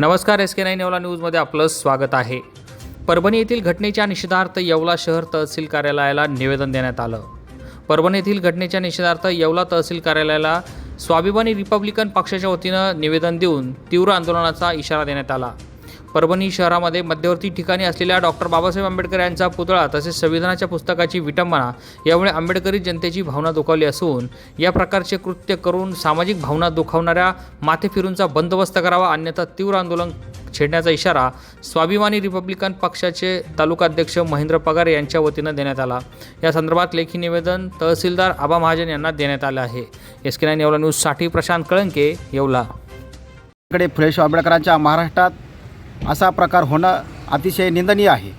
नमस्कार S K nine Yeola न्यूजमध्ये आपलं स्वागत आहे. परभणी येथील घटनेच्या निषेधार्थ येवला शहर तहसील कार्यालयाला निवेदन देण्यात आलं. परभणी येथील घटनेच्या निषेधार्थ येवला तहसील कार्यालयाला स्वाभिमानी रिपब्लिकन पक्षाच्या वतीनं निवेदन देऊन तीव्र आंदोलनाचा इशारा देण्यात आला. परभणी शहरामध्ये मध्यवर्ती ठिकाणी असलेल्या डॉक्टर बाबासाहेब आंबेडकर यांचा पुतळा तसेच संविधानाच्या पुस्तकाची विटंबना यामुळे आंबेडकरी जनतेची भावना दुखावली असून या प्रकारचे कृत्य करून सामाजिक भावना दुखावणाऱ्या माथेफिरूंचा बंदोबस्त करावा अन्यथा तीव्र आंदोलन छेडण्याचा इशारा स्वाभिमानी रिपब्लिकन पक्षाचे तालुकाध्यक्ष महेंद्र पगार यांच्या वतीनं देण्यात आला. या संदर्भात लेखी निवेदन तहसीलदार आबा महाजन यांना देण्यात आलं आहे. एस के नाईन येवला न्यूजसाठी प्रशांत कळंके येवला. कडे फुलेश्वर आंबेडकरांच्या महाराष्ट्रात असा प्रकार होणं अतिशय निंदनीय आहे.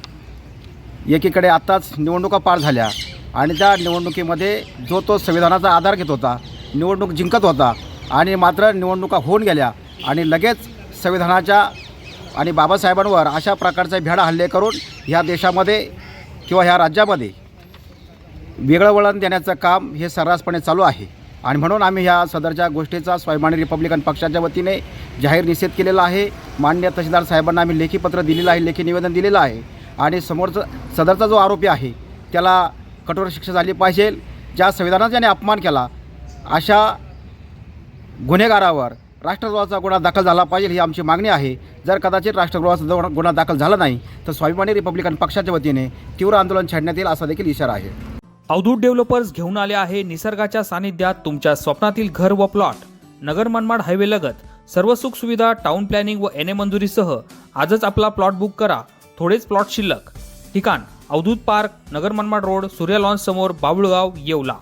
एकीकडे आत्ताच निवडणुका पार झाल्या आणि त्या निवडणुकीमध्ये जो तो संविधानाचा आधार घेत होता निवडणूक जिंकत होता आणि मात्र निवडणुका होऊन गेल्या आणि लगेच संविधानाच्या आणि बाबासाहेबांवर अशा प्रकारचे भेडा हल्ले करून ह्या देशामध्ये किंवा ह्या राज्यामध्ये वेगळं वळण देण्याचं काम हे सर्रासपणे चालू आहे. आणि म्हणून आम्ही ह्या सदरच्या गोष्टीचा स्वाभिमानी रिपब्लिकन पक्षाच्या वतीने जाहीर निषेध केलेला आहे. मान्य तहसीलदार साहेबांना आम्ही लेखी पत्र दिलेलं आहे लेखी निवेदन दिलेलं आहे. आणि समोरचं सदरचा जो आरोपी आहे त्याला कठोर शिक्षा झाली पाहिजे. ज्या संविधानाचा ज्याने अपमान केला अशा गुन्हेगारावर राष्ट्रद्रोहाचा गुन्हा दाखल झाला पाहिजे ही आमची मागणी आहे. जर कदाचित राष्ट्रद्रोहाचा गुन्हा दाखल झाला नाही तर स्वाभिमानी रिपब्लिकन पक्षाच्या वतीने तीव्र आंदोलन छेडण्यात येईल असा देखील इशारा आहे. अवधूत डेव्हलपर्स घेऊन आले आहे निसर्गाच्या सानिध्यात तुमच्या स्वप्नातील घर व प्लॉट. नगर मनमाड हायवे लगत सर्व सुख सुविधा टाउन प्लॅनिंग व एन ए मंजुरीसह आजच आपला प्लॉट बुक करा. थोडेच प्लॉट शिल्लक. ठिकाण Avadhoot park Nagar Manmad road Surya lawns समोर बाबुळगाव येवला.